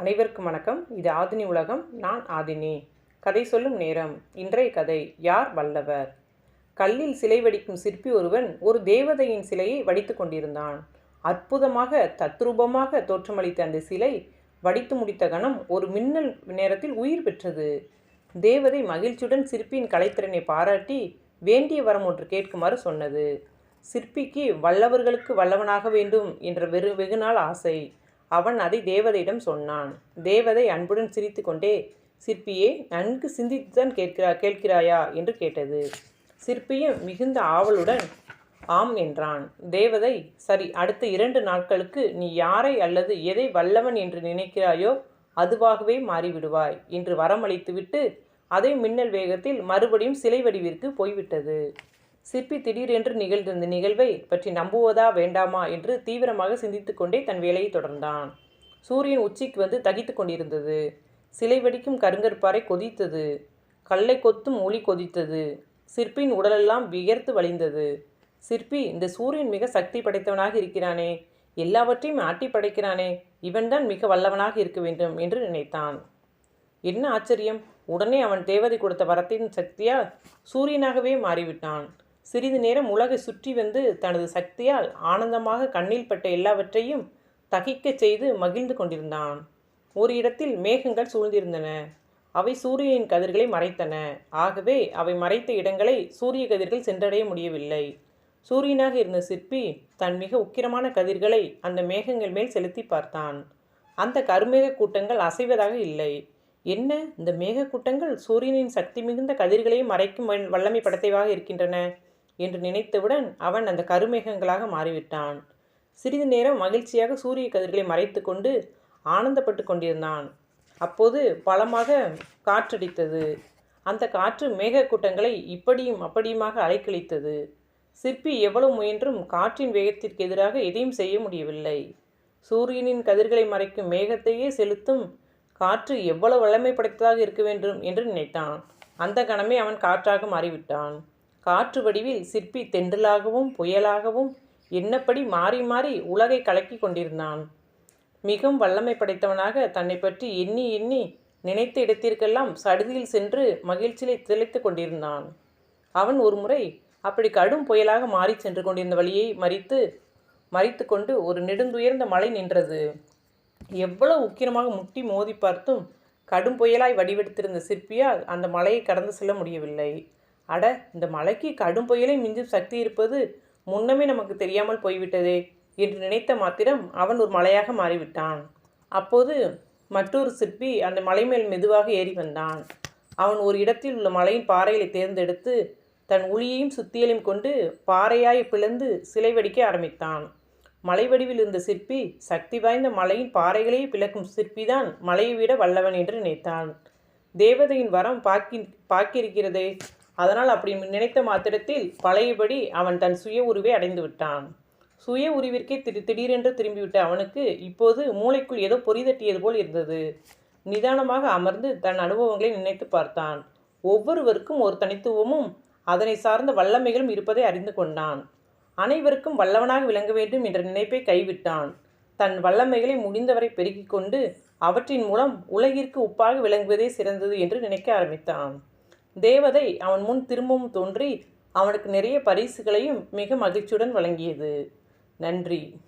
அனைவருக்கும் வணக்கம். இது ஆதினி உலகம் நான் ஆதினி. கதை சொல்லும் நேரம். இன்றைய கதை யார் வல்லவர்? கல்லில் சிலை வடிக்கும் சிற்பி ஒருவன் ஒரு தேவதையின் சிலையை வடித்து கொண்டிருந்தான். அற்புதமாக தத்ரூபமாக தோற்றமளித்த அந்த சிலை வடித்து முடித்த கணம் ஒரு மின்னல் நேரத்தில் உயிர் பெற்றது. தேவதை மகிழ்ச்சியுடன் சிற்பியின் கலைத்திறனை பாராட்டி வேண்டிய வரம் ஒன்று கேட்குமாறு சொன்னது. சிற்பிக்கு வல்லவர்களுக்கு வல்லவனாக வேண்டும் என்ற வெறு வெகுநாள் ஆசை. அவன் அதை தேவதையிடம் சொன்னான். தேவதை அன்புடன் சிரித்துக்கொண்டே சிற்பியே நன்கு சிந்தித்துதான் கேட்கிறா கேட்கிறாயா? என்று கேட்டது. சிற்பியும் மிகுந்த ஆவலுடன் ஆம் என்றான். தேவதை சரி அடுத்த இரண்டு நாட்களுக்கு நீ யாரை அல்லது எதை வல்லவன் என்று நினைக்கிறாயோ அதுவாகவே மாறிவிடுவாய் என்று வரமளித்துவிட்டு அதே மின்னல் வேகத்தில் மறுபடியும் சிலை வடிவிற்கு போய்விட்டது. சிற்பி திடீரென்று நிகழ்ந்த இந்த நிகழ்வை பற்றி நம்புவதா வேண்டாமா என்று தீவிரமாக சிந்தித்து கொண்டே தன் வேலையை தொடர்ந்தான். சூரியன் உச்சிக்கு வந்து தகித்துக் கொண்டிருந்தது. சிலை வெடிக்கும் கருங்கற்பாறை கொதித்தது. கல்லை கொத்தும் ஒளி கொதித்தது. சிற்பியின் உடலெல்லாம் வியர்த்து வழிந்தது. சிற்பி இந்த சூரியன் மிக சக்தி படைத்தவனாக இருக்கிறானே. எல்லாவற்றையும் ஆட்டி படைக்கிறானே. இவன்தான் மிக வல்லவனாக இருக்க வேண்டும் என்று நினைத்தான். என்ன ஆச்சரியம். உடனே அவன் தேவதை கொடுத்த வரத்தின் சக்தியால் சூரியனாகவே மாறிவிட்டான். சிறிது நேரம் உலகை சுற்றி வந்து தனது சக்தியால் ஆனந்தமாக கண்ணில் பட்ட எல்லாவற்றையும் தகிக்கச் செய்து மகிழ்ந்து கொண்டிருந்தான். ஒரு இடத்தில் மேகங்கள் சூழ்ந்திருந்தன. அவை சூரியனின் கதிர்களை மறைத்தன. ஆகவே அவை மறைத்த இடங்களை சூரிய கதிர்கள் சென்றடைய முடியவில்லை. சூரியனாக இருந்த சிற்பி தன் மிக உக்கிரமான கதிர்களை அந்த மேகங்கள் மேல் செலுத்தி பார்த்தான். அந்த கருமேக கூட்டங்கள் அசைவதாக இல்லை. என்ன? இந்த மேகக்கூட்டங்கள் சூரியனின் சக்தி மிகுந்த கதிர்களையும் மறைக்கும் வல்லமை படைத்தவாக இருக்கின்றன. என்று நினைத்தவுடன் அவன் அந்த கருமேகங்களாக மாறிவிட்டான். சிறிது நேரம் மகிழ்ச்சியாக சூரிய கதிர்களை மறைத்து கொண்டு ஆனந்தப்பட்டு கொண்டிருந்தான். அப்போது பலமாக காற்றடித்தது. அந்த காற்று மேகக்கூட்டங்களை இப்படியும் அப்படியுமாக அலைக்கழித்தது. சிற்பி எவ்வளவு முயன்றும் காற்றின் வேகத்திற்கு எதிராக எதையும் செய்ய முடியவில்லை. சூரியனின் கதிர்களை மறைக்கும் மேகத்தையே செலுத்தும் காற்று எவ்வளவு வல்லமை படைத்ததாக இருக்க வேண்டும் என்று நினைத்தான். அந்த கணமே அவன் காற்றாக மாறிவிட்டான். காற்று வடிவில் சிற்பி தென்றலாகவும் புயலாகவும் என்னப்படி மாறி மாறி உலகை கலக்கி கொண்டிருந்தான். மிகவும் வல்லமை படைத்தவனாக தன்னை பற்றி எண்ணி எண்ணி நினைத்த இடத்திற்கெல்லாம் சடுதியில் சென்று மகிழ்ச்சியை திளைத்து கொண்டிருந்தான். அவன் ஒரு முறை அப்படி கடும் புயலாக மாறி சென்று கொண்டிருந்த வழியை மறித்து மறித்து கொண்டு ஒரு நெடுந்துயர்ந்த மலை நின்றது. எவ்வளவு உக்கிரமாக முட்டி மோதி பார்த்தும் கடும் புயலாய் வடிவெடுத்திருந்த சிற்பியால் அந்த மலையை கடந்து செல்ல முடியவில்லை. அட இந்த மலைக்கு கடும் புயலை மிஞ்சும் சக்தி இருப்பது முன்னமே நமக்கு தெரியாமல் போய்விட்டதே என்று நினைத்த மாத்திரம் அவன் ஒரு மலையாக மாறிவிட்டான். அப்போது மற்றொரு சிற்பி அந்த மலை மேல் மெதுவாக ஏறி வந்தான். அவன் ஒரு இடத்தில் உள்ள மலையின் பாறைகளை தேர்ந்தெடுத்து தன் உளியையும் சுத்தியலையும் கொண்டு பாறையாய் பிளந்து சிலை வடிக்க ஆரம்பித்தான். மலை வடிவில் இருந்த சிற்பி சக்தி வாய்ந்த மலையின் பாறைகளையே பிளக்கும் சிற்பிதான் மலையை விட வல்லவன் என்று நினைத்தான். தேவதையின் வரம் பாக்கி பாக்கியிருக்கிறதே. அதனால் அப்படி நினைத்த மாத்திரத்தில் பழையபடி அவன் தன் சுய உருவை அடைந்து விட்டான். சுய உருவிற்கே திரு திடீரென்று திரும்பிவிட்ட அவனுக்கு இப்போது மூளைக்குள் ஏதோ பொறிதட்டியது போல் இருந்தது. நிதானமாக அமர்ந்து தன் அனுபவங்களை நினைத்து பார்த்தான். ஒவ்வொருவருக்கும் ஒரு தனித்துவமும் அதனை சார்ந்த வல்லமைகளும் இருப்பதை அறிந்து கொண்டான். அனைவருக்கும் வல்லவனாக விளங்க வேண்டும் என்ற நினைப்பை கைவிட்டான். தன் வல்லமைகளை முடிந்தவரை பெருக்கிக் கொண்டு அவற்றின் மூலம் உலகிற்கு உப்பாக விளங்குவதே சிறந்தது என்று நினைக்க ஆரம்பித்தான். தேவதை அவன் முன் திரும்பவும் தோன்றி அவனுக்கு நிறைய பரிசுகளையும் மிக மகிழ்ச்சியுடன் வழங்கியது. நன்றி.